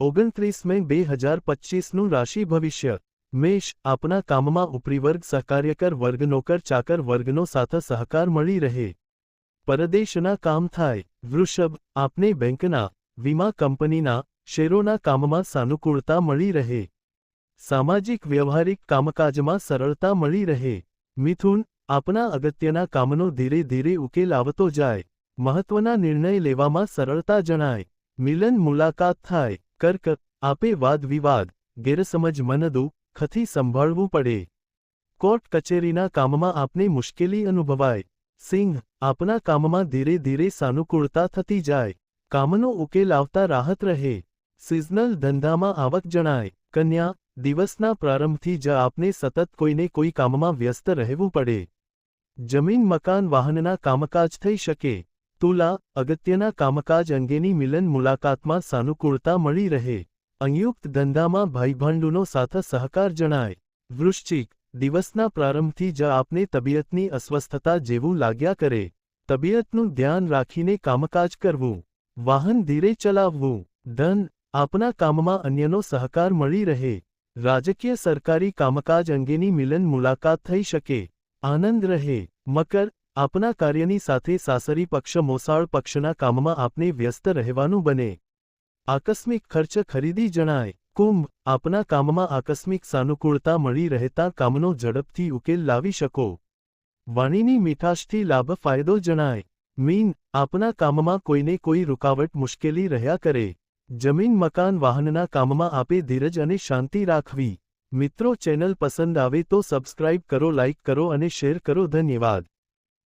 ઓગણત્રીસ મે બે હજાર પચીસનું રાશિ ભવિષ્ય. મેષ આપના કામમાં ઉપરીવર્ગ સહકાર્યકર વર્ગ નોકર ચાકર વર્ગનો સાથે સહકાર મળી રહે. પરદેશના કામ થાય. વૃષભ આપને બેંકના, વીમા કંપનીના, શેરોના કામમાં સાનુકૂળતા મળી રહે. સામાજિક વ્યવહારિક કામકાજમાં સરળતા મળી રહે. મિથુન આપના અગત્યના કામનો ધીરે ધીરે ઉકેલ આવતો જાય. મહત્વના નિર્ણય લેવામાં સરળતા જણાય. મિલન મુલાકાત થાય. કર્ક, આપે વાદ વિવાદ, ગેરસમજ મનદુ ખથી સંભાળવું પડે? કોર્ટ કચેરીના કામમાં આપને મુશ્કેલી અનુભવાય. સિંહ, આપના કામમાં ધીરે ધીરે સાનુકૂળતા થતી જાય. કામનો ઉકેલ આવતા રાહત રહે. સિઝનલ ધંધામાં આવક જણાય. કન્યા, દિવસના પ્રારંભથી જ આપને સતત કોઈને કોઈ કામમાં વ્યસ્ત રહેવું પડે. જમીન, મકાન, વાહનના કામકાજ થઈ શકે. તુલા, અગત્યના કામકાજ અંગેની મિલન મુલાકાતમાં સાનુકૂળતા મળી રહે. સંયુક્ત ધંધામાં ભાઈભાંડુનો સાથ સહકાર જણાય. વૃશ્ચિક, દિવસના પ્રારંભથી જ આપને તબિયતની અસ્વસ્થતા જેવું લાગ્યા કરે. તબિયતનું ધ્યાન રાખીને કામકાજ કરવું. વાહન ધીરે ચલાવવું. ધન, આપના કામમાં અન્યનો સહકાર મળી રહે. રાજકીય સરકારી કામકાજ અંગેની મિલન મુલાકાત થઈ શકે. આનંદ રહે. મકર આપના કાર્યની સાથે સાસરી પક્ષ મોસાળ પક્ષના કામમાં આપને વ્યસ્ત રહેવાનું બને. આકસ્મિક ખર્ચ ખરીદી જણાય. કુંભ, આપના કામમાં આકસ્મિક સાનુકૂળતા મળી રહેતા કામનો ઝડપથી ઉકેલ લાવી શકો. વાણીની મીઠાશથી લાભ ફાયદો જણાય. મીન, આપના કામમાં કોઈને કોઈ રૂકાવટ મુશ્કેલી રહ્યા કરે. જમીન, મકાન, વાહનના કામમાં આપે ધીરજ અને શાંતિ રાખવી. મિત્રો, ચેનલ પસંદ આવે તો સબસ્ક્રાઇબ કરો, લાઇક કરો અને શેર કરો. ધન્યવાદ.